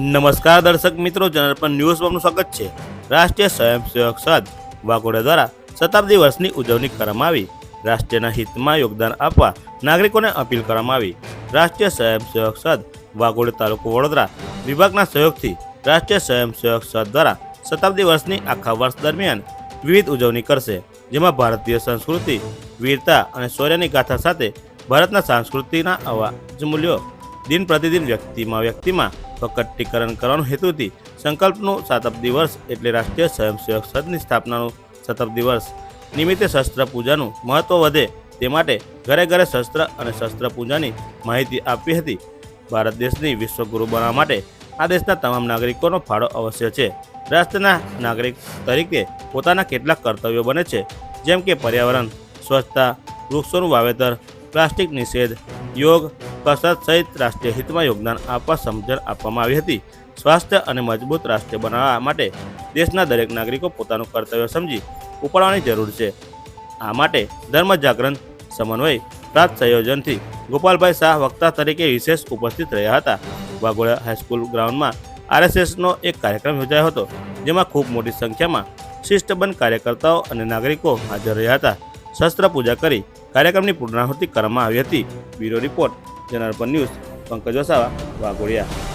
નમસ્કાર દર્શક મિત્રો, ચેનલ પર ન્યૂઝ આપનું સ્વાગત છે. રાષ્ટ્રીય સ્વયંસેવક સંઘ વાઘોડા દ્વારા શતાબ્દી વર્ષની ઉજવણી કરવામાં આવી. રાષ્ટ્રના હિતમાં યોગદાન આપવા નાગરિકોને અપીલ કરવામાં આવી. રાષ્ટ્રીય સ્વયંસેવક સંઘ વાઘોડા તાલુકો વડોદરા વિભાગના સહયોગથી રાષ્ટ્રીય સ્વયંસેવક સંઘ દ્વારા શતાબ્દી વર્ષની આખા વર્ષ દરમિયાન વિવિધ ઉજવણી કરશે, જેમાં ભારતીય સંસ્કૃતિ, વીરતા અને શૌર્યની ગાથા સાથે ભારતના સંસ્કૃતિના અવાજ મૂલ્યો દિન પ્રતિદિન વ્યક્તિમાં વ્યક્તિમાં પ્રકટીકરણ કરવાનો હેતુથી સંકલ્પનું શતાબ્દી વર્ષ એટલે રાષ્ટ્રીય સ્વયંસેવક સંઘની સ્થાપનાનું શતાબ્દી વર્ષ નિમિત્તે શસ્ત્ર પૂજાનું મહત્વ વધે તે માટે ઘરે ઘરે શસ્ત્ર અને શસ્ત્ર પૂજાની માહિતી આપી હતી. ભારત દેશની વિશ્વગુરુ બનાવવા માટે આ દેશના તમામ નાગરિકોનો ફાળો અવશ્ય છે. રાષ્ટ્રના નાગરિક તરીકે પોતાના કેટલાક કર્તવ્યો બને છે. જેમ કે પર્યાવરણ, સ્વચ્છતા, વૃક્ષોનું વાવેતર, પ્લાસ્ટિક નિષેધ, યોગ કસરત સહિત રાષ્ટ્રીય હિતમાં યોગદાન આપવા સમજણ આપવામાં આવી હતી. સ્વાસ્થ્ય અને મજબૂત રાષ્ટ્ર બનાવવા માટે દેશના દરેક નાગરિકો પોતાનું કર્તવ્ય સમજી ઉપાડવાની જરૂર છે. આ માટે ધર્મ જાગરણ, સમન્વય પ્રાપ્ત સંયોજનથી ગોપાલભાઈ શાહ વક્તા તરીકે વિશેષ ઉપસ્થિત રહ્યા હતા. વાઘોડા હાઈસ્કૂલ ગ્રાઉન્ડમાં આરએસએસનો એક કાર્યક્રમ યોજાયો હતો, જેમાં ખૂબ મોટી સંખ્યામાં શિષ્ટબંધ કાર્યકર્તાઓ અને નાગરિકો હાજર રહ્યા હતા. શસ્ત્ર પૂજા કરી કાર્યક્રમની પૂર્ણાહુતિ કરવામાં આવી હતી. બ્યુરો રિપોર્ટ જનરલ પર ન્યૂઝ પંકજ વસાવા વાઘોડિયા.